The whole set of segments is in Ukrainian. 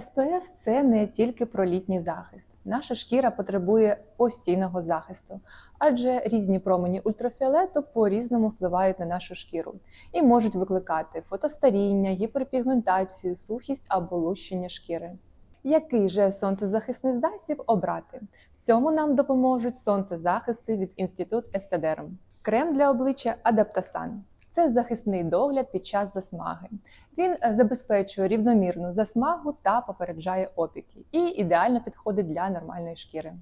СПФ це не тільки про літній захист. Наша шкіра потребує постійного захисту, адже різні промені ультрафіолету по-різному впливають на нашу шкіру і можуть викликати фотостаріння, гіперпігментацію, сухість або лущення шкіри. Який же сонцезахисний засіб обрати? В цьому нам допоможуть сонцезахисти від Інститут Естедерм. Крем для обличчя Адаптасан. Це захисний догляд під час засмаги. Він е, забезпечує рівномірну засмагу та попереджає опіки і ідеально підходить для нормальної шкіри.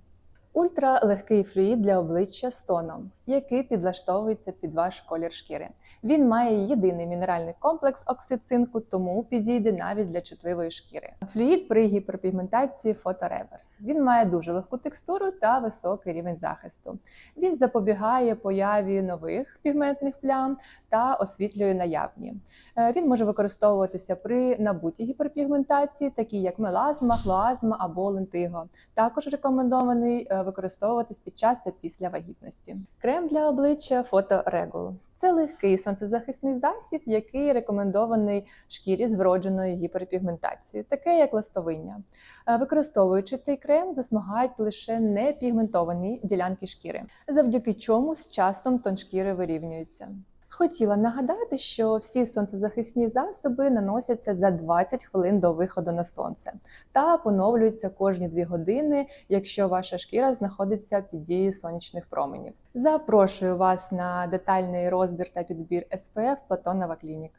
Ультралегкий флюїд для обличчя з тоном, який підлаштовується під ваш колір шкіри. Він має єдиний мінеральний комплекс оксицинку, тому підійде навіть для чутливої шкіри. Флюїд при гіперпігментації фотореверс. Він має дуже легку текстуру та високий рівень захисту. Він запобігає появі нових пігментних плям та освітлює наявні. Е, Він може використовуватися при набутій гіперпігментації, такі як мелазма, хлоазма або лентиго. Також рекомендований е, використовуватись під час та після вагітності. Крем для обличчя Фоторегул. Це легкий сонцезахисний засіб, який рекомендований шкірі з вродженою гіперпігментацією, таке як ластовиння. Е, Використовуючи цей крем, засмагають лише непігментовані ділянки шкіри, завдяки чому з часом тон шкіри вирівнюється. Хотіла нагадати, що всі сонцезахисні засоби наносяться за 20 хвилин до виходу на сонце та поновлюються кожні 2 години, якщо ваша шкіра знаходиться під дією сонячних променів. Запрошую вас на детальний розбір та підбір СПФ Платонова Клінік.